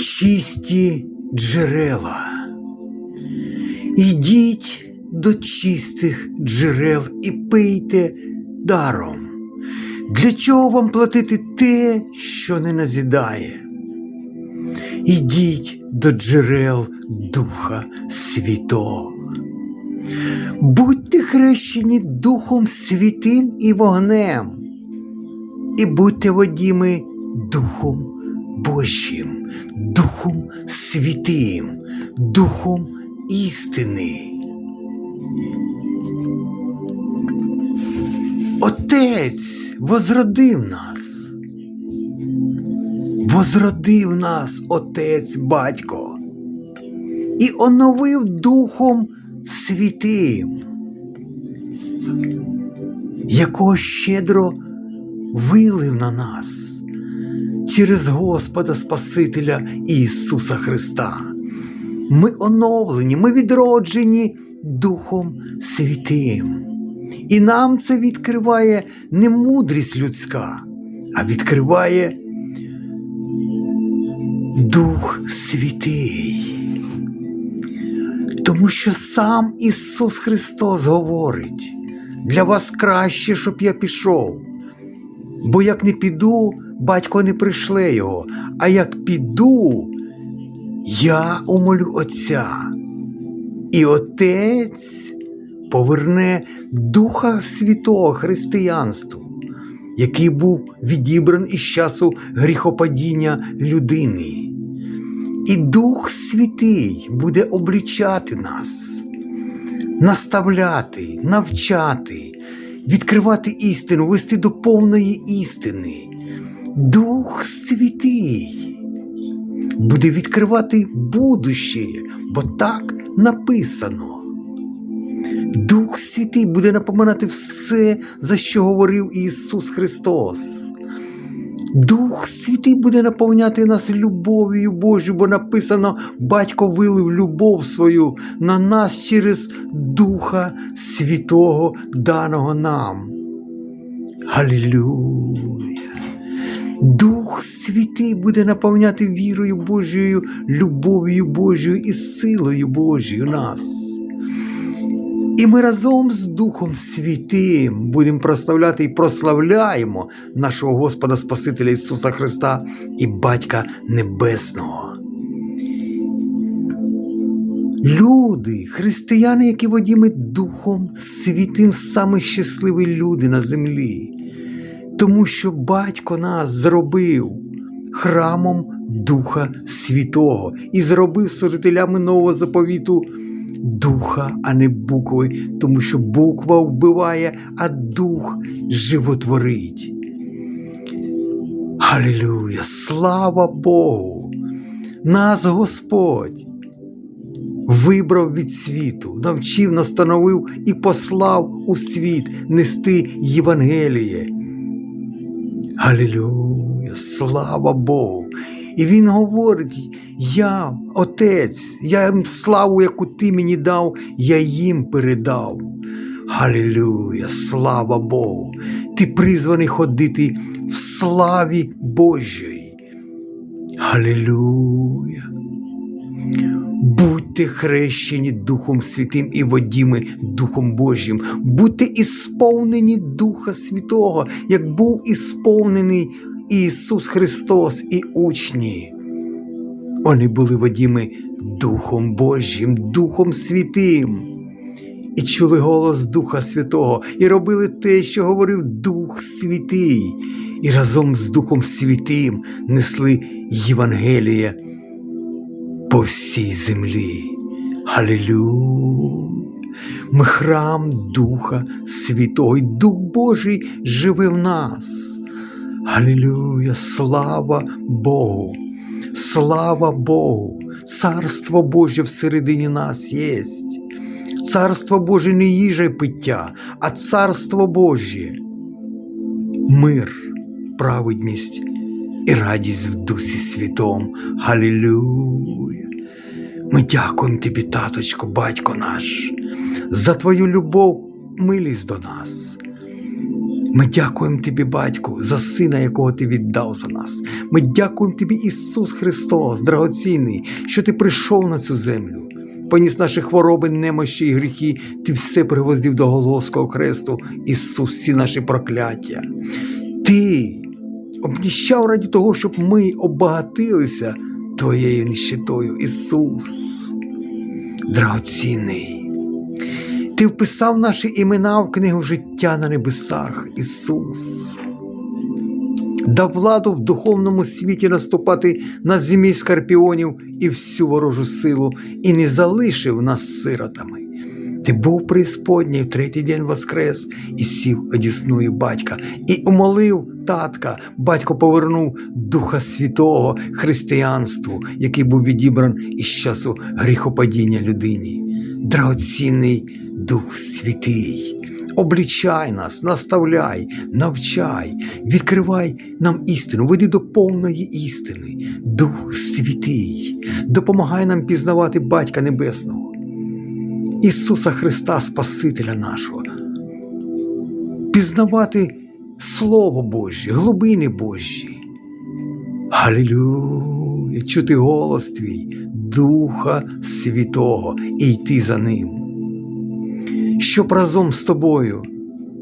чисті джерела. Ідіть до чистих джерел і пийте даром. Для чого вам платити те, що не назідає? Ідіть до джерел Духа Святого. Будьте хрещені Духом Святим і вогнем, і будьте водіми Духом Божим, Святим, Духом істини. Отець возродив нас. Возродив нас Отець Батько і оновив Духом Святим, якого щедро вилив на нас через Господа Спасителя Ісуса Христа. Ми оновлені, ми відроджені Духом Святим. І нам це відкриває не мудрість людська, а відкриває Дух Святий. Тому що сам Ісус Христос говорить, для вас краще, щоб я пішов. Бо як не піду, батько не пришле його, а як піду, я умолю Отця. І Отець поверне Духа Святого християнству, який був відібраний із часу гріхопадіння людини. І Дух Святий буде облічати нас, наставляти, навчати, відкривати істину, вести до повної істини. Дух Святий буде відкривати будуще, бо так написано. Дух Святий буде напоминати все, за що говорив Ісус Христос. Дух Святий буде наповняти нас любов'ю Божою, бо написано, Батько вилив любов свою на нас через Духа Святого, даного нам. Галілюя! Дух Святий буде наповняти вірою Божою, любов'ю Божою і силою Божою нас. І ми разом з Духом Святим будемо прославляти і прославляємо нашого Господа Спасителя Ісуса Христа і Батька Небесного. Люди, християни, які водіми Духом Святим, самі щасливі люди на землі, тому що Батько нас зробив храмом Духа Святого і зробив служителями нового заповіту духа, а не букви, тому що буква вбиває, а дух животворить. Халілюя! Слава Богу! Нас Господь вибрав від світу, навчив, настановив і послав у світ нести Євангеліє. Галілюя! Слава Богу! І він говорить: Я, Отець, я їм славу, яку ти мені дав, я їм передав. Галілюя, слава Богу! Ти призваний ходити в славі Божій. Галілюя! Будьте хрещені Духом Святим і водіми Духом Божим, будьте ісповнені Духа Святого, як був ісповнений Ісус Христос і учні. Вони були водіми Духом Божим, Духом Святим. І чули голос Духа Святого, і робили те, що говорив Дух Святий, і разом з Духом Святим несли Євангеліє по всій землі. Халілюя! Ми храм Духа Святого, і Дух Божий живе в нас. Галілюя, слава Богу, слава Богу, Царство Боже всередині нас єсть. Царство Боже не їжа й пиття, а Царство Боже, мир, праведність і радість в Дусі Святом. Галілюя. Ми дякуємо тобі, таточко, батько наш, за твою любов, милість до нас. Ми дякуємо Тобі, Батьку, за сина, якого Ти віддав за нас. Ми дякуємо Тобі, Ісус Христос, драгоцінний, що Ти прийшов на цю землю. Поніс наші хвороби, немощі і гріхи, Ти все привозив до Голгофського хресту, Ісус, всі наші прокляття. Ти обніщав раді того, щоб ми обагатилися Твоєю нищитою, Ісус, драгоцінний. Ти вписав наші імена в книгу життя на небесах, Ісус. Дав владу в духовному світі наступати на зім'ї скорпіонів і всю ворожу силу, і не залишив нас сиротами. Ти був преісподній в третій день воскрес і сів одісною батька, і умолив татка, батько повернув Духа Святого християнству, який був відібран із часу гріхопадіння людині. Драгоцінний Дух Святий, облічай нас, наставляй, навчай, відкривай нам істину, веди до повної істини. Дух Святий, допомагай нам пізнавати Батька Небесного, Ісуса Христа, Спасителя нашого, пізнавати Слово Божі, глибини Божі. Галілюя, чути голос твій, Духа Святого, і йти за ним. Щоб разом з тобою,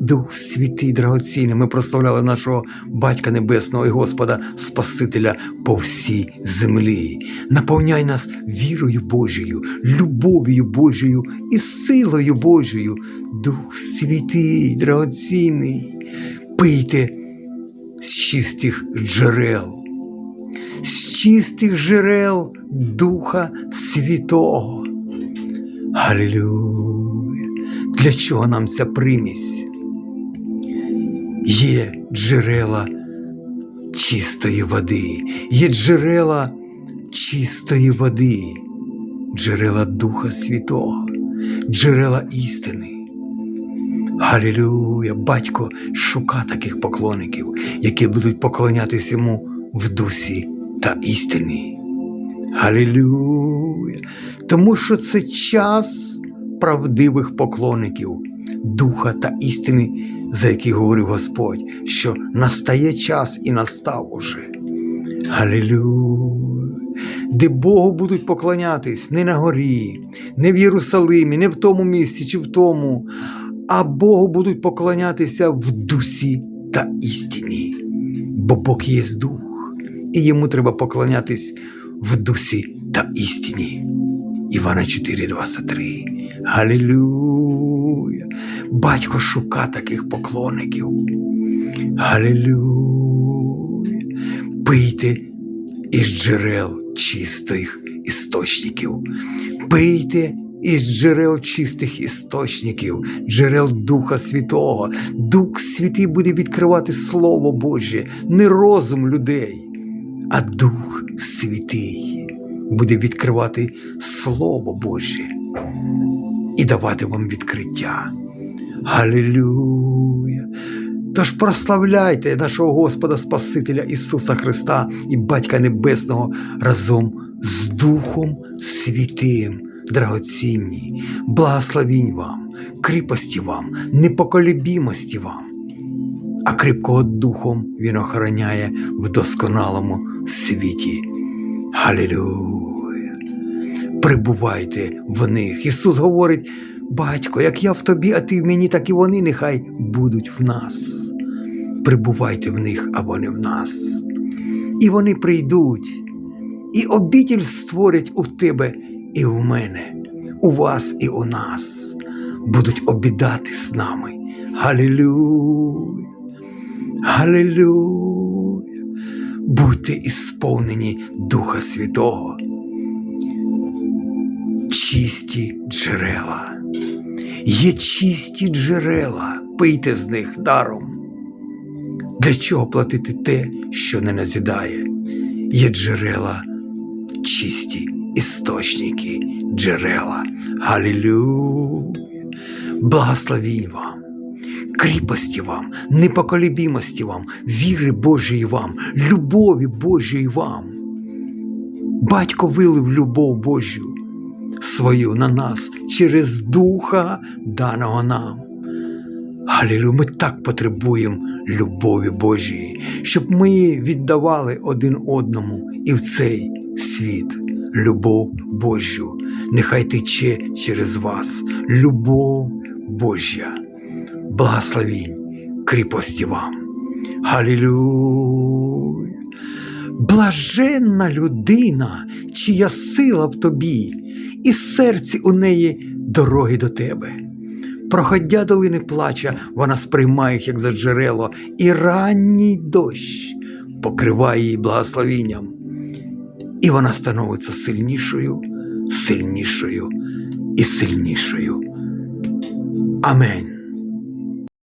Дух Святий, драгоцінний, ми прославляли нашого Батька Небесного і Господа Спасителя по всій землі. Наповняй нас вірою Божою, любов'ю Божою і силою Божою. Дух Святий, драгоцінний, пийте з чистих джерел, з чистих джерел Духа Святого. Галілюя! Для чого нам ця примість? Є джерела чистої води, є джерела чистої води, джерела Духа Святого, джерела істини. Галілюя, батько шука таких поклонників, які будуть поклонятися йому в дусі та істині. Галілюя! Тому що це час правдивих поклонників, духа та істини, за які говорив Господь, що настає час і настав уже. Галілюя! Де Богу будуть поклонятись не на горі, не в Єрусалимі, не в тому місці чи в тому, а Богу будуть поклонятися в дусі та істині. Бо Бог є дух, і йому треба поклонятись в дусі та істині. Івана 4,23. Галілюя! Батько шука таких поклонників. Галілюя! Пийте із джерел чистих істочників. Пийте із джерел чистих істочників, джерел Духа Святого. Дух Святий буде відкривати Слово Боже, не розум людей, а Дух Святий буде відкривати Слово Боже і давати вам відкриття. Галілюя! Тож прославляйте нашого Господа Спасителя Ісуса Христа і Батька Небесного разом з Духом Святим, драгоцінні, благословінь вам, кріпості вам, непоколебімості вам, а кріпкого духом Він охороняє в досконалому світі. Галілюя! Прибувайте в них. Ісус говорить, Батько, як я в тобі, а ти в мені, так і вони нехай будуть в нас. Прибувайте в них, а вони в нас. І вони прийдуть, і обітель створять у тебе і в мене, у вас і у нас. Будуть обідати з нами. Галілюя! Галілюя! Будьте ісповнені Духа Святого. Чисті джерела. Є чисті джерела, пийте з них даром. Для чого платити те, що не назідає? Є джерела, чисті істочники, джерела. Галілюя! Благословінь вам, кріпості вам, непоколебімості вам, віри Божої вам, любові Божої вам. Батько вилив любов Божу свою на нас через Духа даного нам. Галілю, ми так потребуємо любові Божої, щоб ми її віддавали один одному і в цей світ. Любов Божу, нехай тече через вас. Любов Божа. Благословінь, кріпості вам. Галілюй. Блаженна людина, чия сила в тобі, і серці у неї дороги до тебе. Проходя долини плача, вона сприймає їх, як за джерело, і ранній дощ покриває її благословінням. І вона становиться сильнішою, сильнішою і сильнішою. Амінь.